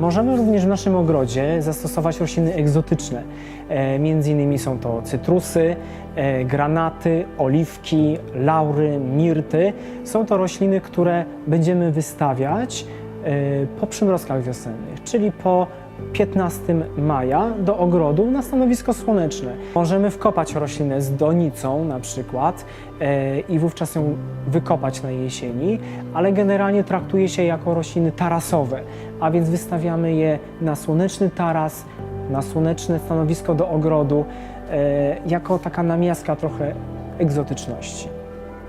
Możemy również w naszym ogrodzie zastosować rośliny egzotyczne. E, między innymi są to cytrusy, e, granaty, oliwki, laury, mirty. Są to rośliny, które będziemy wystawiać e, po przymrozkach wiosennych, czyli po 15 maja do ogrodu na stanowisko słoneczne. Możemy wkopać roślinę z donicą na przykład e, i wówczas ją wykopać na jesieni, ale generalnie traktuje się jako rośliny tarasowe, a więc wystawiamy je na słoneczny taras, na słoneczne stanowisko do ogrodu, e, jako taka namiastka trochę egzotyczności.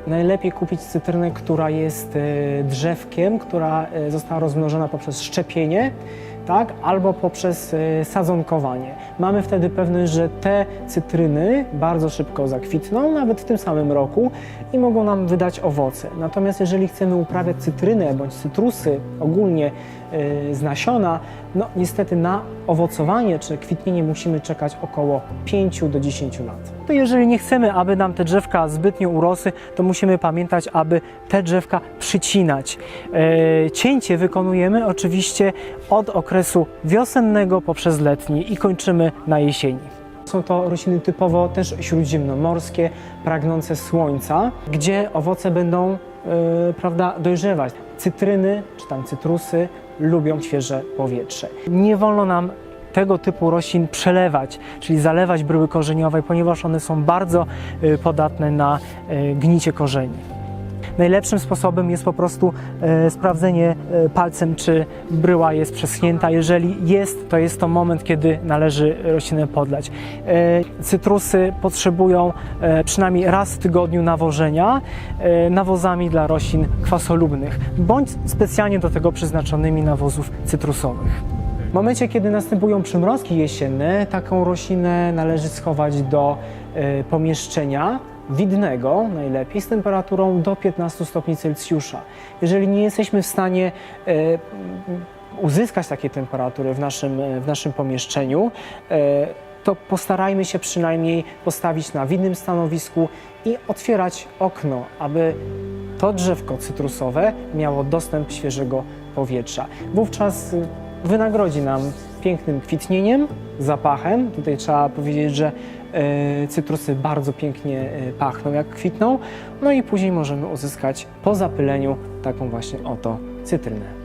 Najlepiej kupić cytrynę, która jest e, drzewkiem, która została rozmnożona poprzez szczepienie, tak, albo poprzez e, sadzonkowanie. Mamy wtedy pewność, że te cytryny bardzo szybko zakwitną, nawet w tym samym roku i mogą nam wydać owoce. Natomiast jeżeli chcemy uprawiać cytrynę bądź cytrusy ogólnie e, z nasiona, no niestety na owocowanie czy kwitnienie musimy czekać około 5 do 10 lat. To jeżeli nie chcemy, aby nam te drzewka zbytnio urosły, to musimy pamiętać, aby te drzewka przycinać. E, cięcie wykonujemy oczywiście od okresu wiosennego poprzez letni i kończymy na jesieni. Są to rośliny typowo też śródziemnomorskie, pragnące słońca, gdzie owoce będą e, prawda, dojrzewać. Cytryny czy tam cytrusy lubią świeże powietrze. Nie wolno nam tego typu roślin przelewać, czyli zalewać bryły korzeniowej, ponieważ one są bardzo e, podatne na e, gnicie korzeni. Najlepszym sposobem jest po prostu e, sprawdzenie e, palcem, czy bryła jest przeschnięta. Jeżeli jest, to jest to moment, kiedy należy roślinę podlać. E, cytrusy potrzebują przynajmniej raz w tygodniu nawożenia nawozami dla roślin kwasolubnych, bądź specjalnie do tego przeznaczonymi nawozów cytrusowych. W momencie, kiedy następują przymrozki jesienne, taką roślinę należy schować do pomieszczenia widnego najlepiej z temperaturą do 15 stopni Celsjusza. Jeżeli nie jesteśmy w stanie e, uzyskać takiej temperatury w naszym, e, w naszym pomieszczeniu, e, to postarajmy się przynajmniej postawić na widnym stanowisku i otwierać okno, aby to drzewko cytrusowe miało dostęp świeżego powietrza. Wówczas wynagrodzi nam pięknym kwitnieniem, zapachem. Tutaj trzeba powiedzieć, że cytrusy bardzo pięknie e, pachną jak kwitną. No i później możemy uzyskać po zapyleniu taką właśnie oto cytrynę.